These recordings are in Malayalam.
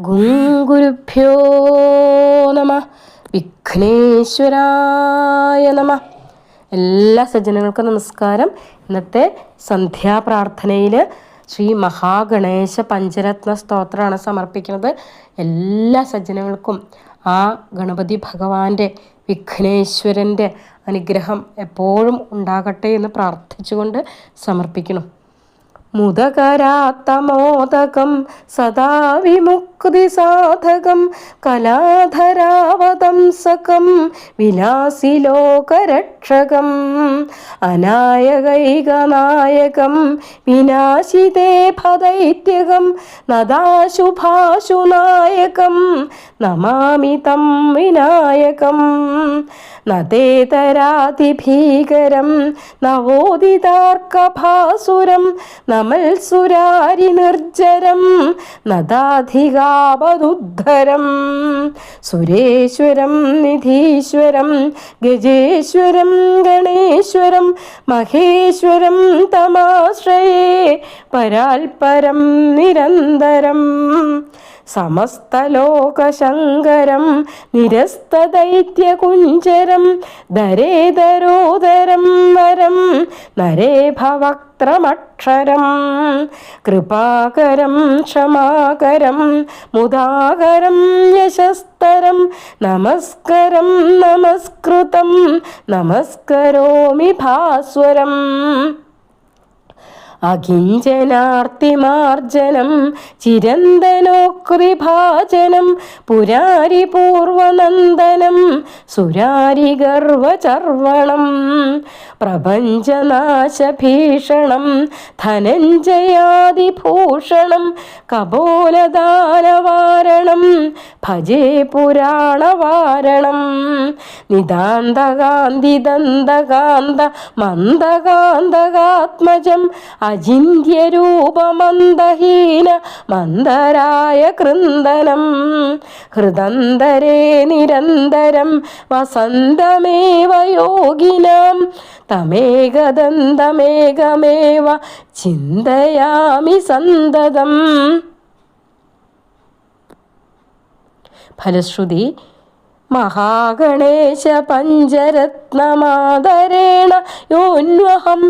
ഗുരുഭ്യോ നമ. വിഘ്നേശ്വരായ നമ. എല്ലാ സജ്ജനങ്ങൾക്കും നമസ്കാരം. ഇന്നത്തെ സന്ധ്യാപ്രാർത്ഥനയിൽ ശ്രീ മഹാഗണേശ പഞ്ചരത്ന സ്തോത്രമാണ് സമർപ്പിക്കുന്നത്. എല്ലാ സജ്ജനങ്ങൾക്കും ആ ഗണപതി ഭഗവാന്റെ വിഘ്നേശ്വരന്റെ അനുഗ്രഹം എപ്പോഴും ഉണ്ടാകട്ടെ എന്ന് പ്രാർത്ഥിച്ചുകൊണ്ട് സമർപ്പിക്കണം മുദകരാത്തമോദകം സദാ വിമുക്തി സാധകം കലാധരാവതംസകം വിലാസി ലോകരക്ഷകം അനായകൈകനായകം വിനാശിതേ ഭദൈത്യകം നദാശുഭാശുനായകം നമാമി തം വിനായകം നദേതരാതിഭീകരം നവോദിതാർക്കഭാസുരം നമൽസുരാരി നിർജരം നിർജരം നദാധികാപദുദ്ധരം സുരേശ്വരം നിധീശ്വരം ഗജേശ്വരം ഗണേശ്വരം മഹേശ്വരം തമാശ്രയേ പരാൽപരം നിരന്തരം. സമസ്തലോകശങ്കരം നിരസ്തദൈത്യകുഞ്ചരം ദരേതരോദരം വരം. നരേഭവക്ത്രമക്ഷരം കൃപാകരം ക്ഷമാകരം മുദാകരം യശസ്തരം നമസ്കരം നമസ്കൃതം നമസ്കരോമി ഭാസ്വരം. അകിഞ്ചനാർത്തിമാർജനം ചിരന്തനോക്രിഭാചനം പുരാരി പൂർവനന്ദനം സുരാരി ഗർവചർവണം പ്രപഞ്ചനാശഭീഷണം ധനഞ്ജയാതിഭൂഷണം കപോലദാനവാരണം ഭജേ പുരാണവാരണം നിതാന്തകാന്തിദന്തകാന്ത മന്ദകാന്തകാത്മജം അചിന്യരൂപമന്ദഹീന മന്ദരായ കൃന്ദനം ഹൃദന്തരേ നിരന്തരം വസന്തമേവ യോഗിനാം. തമേകദന്തമേകമേവ ചിന്തയാമി സന്തതം. ഫലശ്രുതി മഹാഗണേശ പഞ്ചരത്നമാദരേണ യോന്വഹം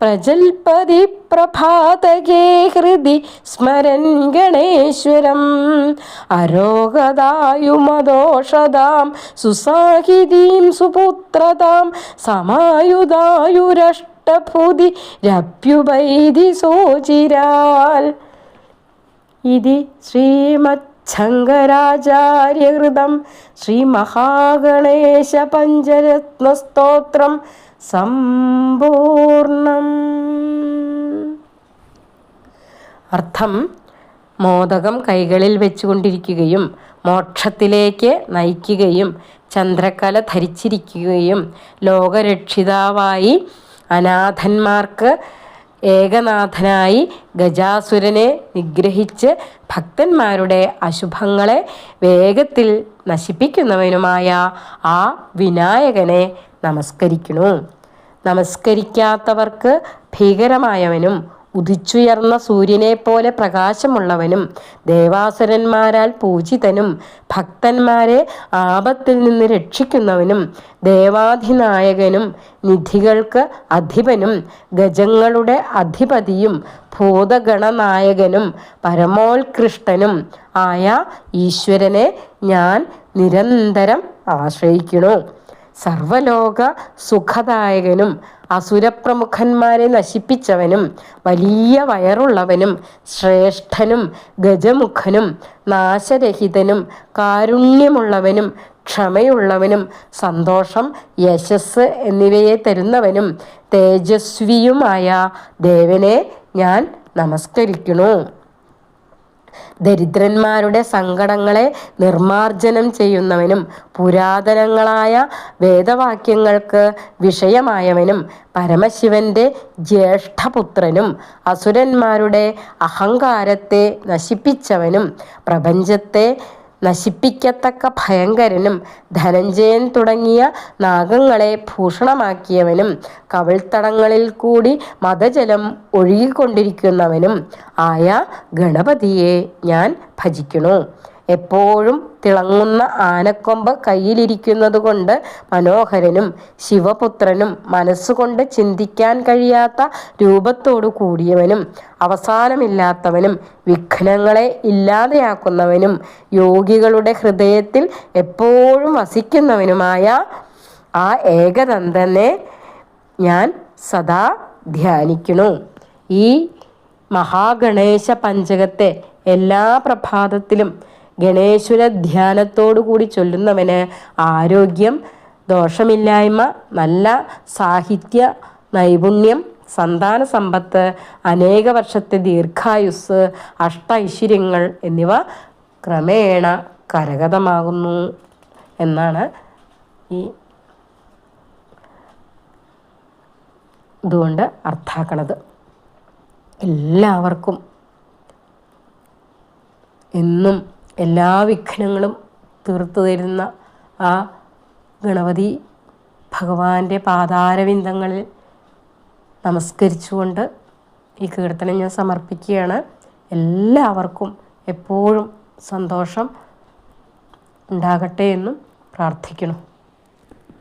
പ്രജൽപതി പ്രഭാതകേ ഹൃദി സ്മരൻ ഗണേശ്വരം. അരോഗതായുമദോഷതാം സുസാഹിതീം സുപുത്രതാം സമായുധായുരഷ്ടഭുതി രപ്യുപൈതി സോചിരാൽ. ഇതി ശ്രീമത് ശങ്കരാചാര്യഹൃതം ശ്രീ മഹാഗണേശ പഞ്ചരത്നസ്തോത്രം സമ്പൂർണം. അർത്ഥം മോദകം കൈകളിൽ വെച്ചുകൊണ്ടിരിക്കുകയും മോക്ഷത്തിലേക്ക് നയിക്കുകയും ചന്ദ്രക്കല ധരിച്ചിരിക്കുകയും ലോകരക്ഷിതാവായി അനാഥന്മാർക്ക് ഏകനാഥനായി ഗജാസുരനെ നിഗ്രഹിച്ച് ഭക്തന്മാരുടെ അശുഭങ്ങളെ വേഗത്തിൽ നശിപ്പിക്കുന്നവനുമായ ആ വിനായകനെ നമസ്കരിക്കുന്നു. നമസ്കരിക്കാത്തവർക്ക് ഭീകരമായവനും ഉദിച്ചുയർന്ന സൂര്യനെ പോലെ പ്രകാശമുള്ളവനും ദേവാസുരന്മാരാൽ പൂജിതനും ഭക്തന്മാരെ ആപത്തിൽ നിന്ന് രക്ഷിക്കുന്നവനും ദേവാധിനായകനും നിധികൾക്ക് അധിപനും ഗജങ്ങളുടെ അധിപതിയും ഭൂതഗണനായകനും പരമോത്കൃഷ്ടനും ആയ ഈശ്വരനെ ഞാൻ നിരന്തരം ആശ്രയിക്കണു സർവലോക സുഖദായകനും അസുരപ്രമുഖന്മാരെ നശിപ്പിച്ചവനും വലിയ വയറുള്ളവനും ശ്രേഷ്ഠനും ഗജമുഖനും നാശരഹിതനും കാരുണ്യമുള്ളവനും ക്ഷമയുള്ളവനും സന്തോഷം യശസ് എന്നിവയെ തരുന്നവനും തേജസ്വിയുമായ ദേവനെ ഞാൻ നമസ്കരിക്കണു ദരിദ്രന്മാരുടെ സങ്കടങ്ങളെ നിർമാർജനം ചെയ്യുന്നവനും പുരാതനങ്ങളായ വേദവാക്യങ്ങൾക്ക് വിഷയമായവനും പരമശിവന്റെ ജ്യേഷ്ഠപുത്രനും അസുരന്മാരുടെ അഹങ്കാരത്തെ നശിപ്പിച്ചവനും പ്രപഞ്ചത്തെ നശിപ്പിക്കത്തക്ക ഭയങ്കരനും ധനഞ്ജയൻ തുടങ്ങിയ നാഗങ്ങളെ ഭൂഷണമാക്കിയവനും കവിൾത്തടങ്ങളിൽ കൂടി മതജലം ഒഴുകിക്കൊണ്ടിരിക്കുന്നവനും ആയ ഗണപതിയെ ഞാൻ ഭജിക്കണു എപ്പോഴും തിളങ്ങുന്ന ആനക്കൊമ്പ് കയ്യിലിരിക്കുന്നത് കൊണ്ട് മനോഹരനും ശിവപുത്രനും മനസ്സുകൊണ്ട് ചിന്തിക്കാൻ കഴിയാത്ത രൂപത്തോടു കൂടിയവനും അവസാനമില്ലാത്തവനും വിഘ്നങ്ങളെ ഇല്ലാതെയാക്കുന്നവനും യോഗികളുടെ ഹൃദയത്തിൽ എപ്പോഴും വസിക്കുന്നവനുമായ ആ ഏകദന്തനെ ഞാൻ സദാ ധ്യാനിക്കണു ഈ മഹാഗണേശ പഞ്ചകത്തെ എല്ലാ പ്രഭാതത്തിലും ഗണേശ്വര ധ്യാനത്തോടു കൂടി ചൊല്ലുന്നവന് ആരോഗ്യം ദോഷമില്ലായ്മ നല്ല സാഹിത്യ നൈപുണ്യം സന്താന സമ്പത്ത് അനേക വർഷത്തെ ദീർഘായുസ് അഷ്ട ഐശ്വര്യങ്ങൾ എന്നിവ ക്രമേണ കരഗതമാകുന്നു എന്നാണ് ഈ ഇതുകൊണ്ട് അർത്ഥാക്കണത്. എല്ലാവർക്കും എന്നും എല്ലാ വിഘ്നങ്ങളും തീർത്തു തരുന്ന ആ ഗണപതി ഭഗവാന്റെ പാതാരവിന്ദങ്ങളിൽ നമസ്കരിച്ചുകൊണ്ട് ഈ കീർത്തനം ഞാൻ സമർപ്പിക്കുകയാണ്. എല്ലാവർക്കും എപ്പോഴും സന്തോഷം ഉണ്ടാകട്ടെ എന്നും പ്രാർത്ഥിക്കണം